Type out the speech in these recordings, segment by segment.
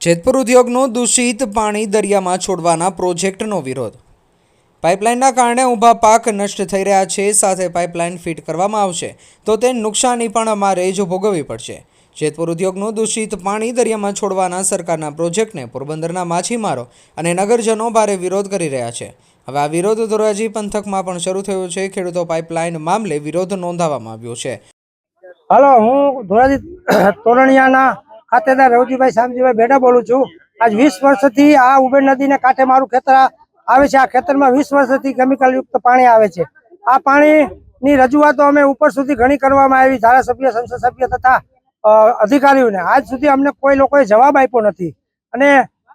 જેતપુર ઉદ્યોગનું દૂષિત પાણી દરિયામાં છોડવાના પ્રોજેક્ટનો વિરોધ. પાઇપલાઇનના કારણે ઊભા પાક નષ્ટ થઈ રહ્યા છે, સાથે પાઇપલાઇન ફિટ કરવામાં આવશે, તો તે નુકસાની પણ અમારે જ ભોગવવી પડશે. જેતપુર ઉદ્યોગનું દૂષિત પાણી દરિયામાં છોડવાના સરકારના પ્રોજેક્ટને પોરબંદરના માછીમારો અને નગરજનો ભારે વિરોધ કરી રહ્યા છે. હવે આ વિરોધ ધોરાજી પંથકમાં પણ શરૂ થયો છે. ખેડૂતો પાઇપલાઇન મામલે વિરોધ નોંધાવવામાં આવ્યો છે. હાલો, હું ધોરાજી તોરણિયાના ખાતેદાર રવજીભાઈ શામજીભાઈ બેડા બોલું છું. આજ વીસ વર્ષથી આ ઉબેર નદીને કાંઠે મારું ખેતર આવે છે. આ ખેતરમાં વીસ વર્ષથી કેમિકલ યુક્ત પાણી આવે છે. આ પાણીની રજૂઆતો અમે ઉપર સુધી ઘણી કરવામાં આવી. ધારાસભ્ય, સંસદ સભ્ય તથા અધિકારીઓને. આજ સુધી અમને કોઈ લોકોએ જવાબ આપ્યો નથી. અને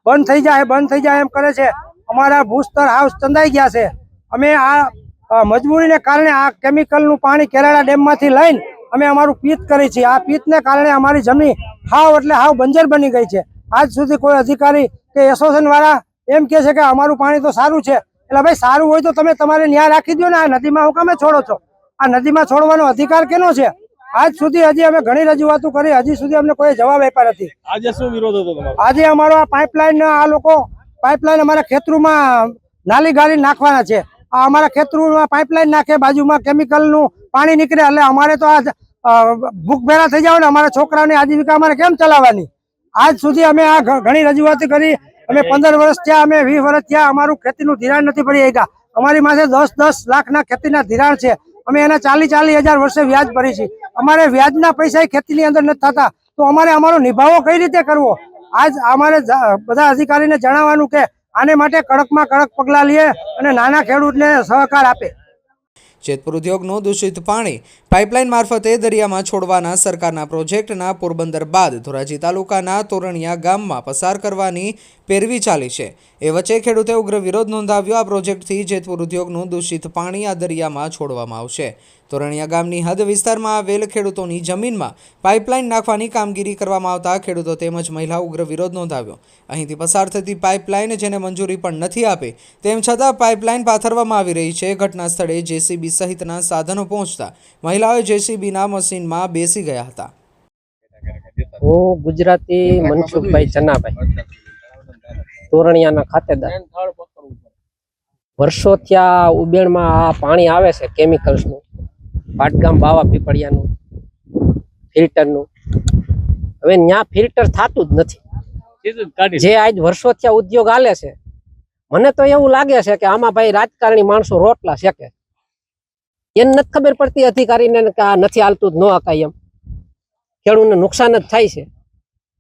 બંધ થઈ જાય, બંધ થઈ જાય એમ કરે છે. અમારા ભૂસ્તર હાઉસ ચંદાઈ ગયા છે. અમે આ મજબૂરીને કારણે આ કેમિકલનું પાણી કેરાળા ડેમમાંથી લઈને અમે અમારું પિત કરી છે આ પિતને કારણે અમારી જમીન હાવ એટલે હાવ બંજર બની ગઈ છે. આજ સુધી કોઈ અધિકારી કે એસોસિએશન વાળા એમ કે છે કે અમારું પાણી તો સારું છે. એટલે ભાઈ સારું હોય તો તમે તમારે ન્યાય રાખી દો ને આ નદીમાં હું કામે છોડો છો? આ નદીમાં છોડવાનો અધિકાર કેનો છે? આજ સુધી હજી અમે ઘણી રજૂઆતો કરી હજી સુધી અમને કોઈ જવાબ આપ્યા નથી. આજે શું વિરોધ હતો તમારો? આજે અમારો આ પાઇપલાઇન આ લોકો પાઇપલાઇન અમારા ખેતરોમાં નાલી ગાલી નાખવાના છે. આ અમારા ખેતરોમાં પાઇપલાઇન નાખે બાજુમાં કેમિકલનું પાણી નીકળે એટલે અમારે તો આ ભૂખ ભેરા થઈ જાવ ને અમારા છોકરાઓની આજીવિકા અમારે કેમ ચલાવવાની? આજ સુધી અમે આ ઘણી રજૂઆત કરી. અમે પંદર વર્ષ થયા અમે વીસ વર્ષ થયા અમારું ખેતીનું ધિરાણ નથી પડી ગયા અમારી પાસે દસ દસ લાખના ખેતીના ધિરાણ છે. અમે એના ચાલી ચાલીસ હજાર વર્ષે વ્યાજ ભરી છે અમારે વ્યાજના પૈસા ખેતીની અંદર નથી થતા. તો અમારે અમારો નિભાવો કઈ રીતે કરવો? આજ અમારે બધા અધિકારીને જણાવવાનું કે આને માટે કડકમાં કડક પગલાં લઈએ અને નાના ખેડૂતને સહકાર આપે. જેતપુર ઉદ્યોગનું દૂષિત પાણી પાઇપલાઇન મારફતે દરિયામાં છોડવાના સરકારના પ્રોજેક્ટના પોરબંદર બાદ ધોરાજી તાલુકાના તોરણિયા ગામમાં પસાર કરવાની પેરવી ચાલી છે. એ વચ્ચે ખેડૂતે ઉગ્ર વિરોધ નોંધાવ્યો. આ પ્રોજેક્ટથી જેતપુર ઉદ્યોગનું દૂષિત પાણી આ દરિયામાં છોડવામાં આવશે. તોરણિયા ગામની હદ વિસ્તારમાં આવેલ ખેડૂતોની જમીનમાં પાઇપલાઇન નાખવાની કામગીરી કરવામાં આવતા ખેડૂતો તેમજ મહિલા ઉગ્ર વિરોધ નોંધાવ્યો. અહીંથી પસાર થતી પાઇપલાઇન જેને મંજૂરી પણ નથી આપી, તેમ છતાં પાઇપલાઇન પાથરવામાં આવી રહી છે. ઘટના સ્થળે જેસીબી સહિતના સાધનો પહોંચતા મહિલાઓ જેસીબીના મશીનમાં બેસી ગયા હતા. હું ગુજરાતી મનસુખભાઈ ચનાભાઈ, તોરણિયાના ખાતેદાર. વર્ષોથી આ ઉબેણમાં આ પાણી આવે છે કેમિકલ્સનું પાટગામ બાવા પીપળિયાનું ફિલ્ટરનું. હવે ત્યાં ફિલ્ટર થતું જ નથી. જ આજ વર્ષોથી આ ઉદ્યોગ હાલે છે મને તો એવું લાગે છે કે આમાં ભાઈ રાજકારણી માણસો રોટલા શેકે. એને નથી ખબર પડતી અધિકારીને કે આ નથી હાલતું જ ન હકાય એમ. ખેડૂતને નુકસાન જ થાય છે.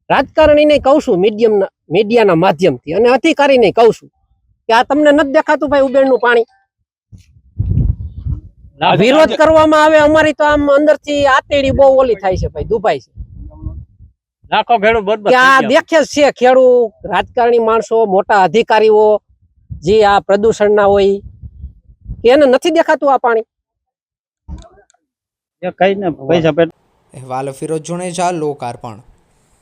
રાજકારણીને કહું છું મીડિયમ મીડિયાના માધ્યમથી અને અધિકારીને કહું છું કે આ તમને નથી દેખાતું ભાઈ ઉબેરનું પાણી? વિરોધ કરવામાં આવે અમારી તો આમ અંદરથી આતેડી બહુ ઓલી થાય છે ભાઈ દુભાઈ છે. લાખો ખેડૂત આ દેખે છે ખેડૂત રાજકારણી માણસો મોટા અધિકારીઓ જે આ પ્રદૂષણના હોય એને નથી દેખાતું આ પાણી? કઈ ને પૈસા અહેવાલ ફિરોજ જુણેજા લોકાર્પણ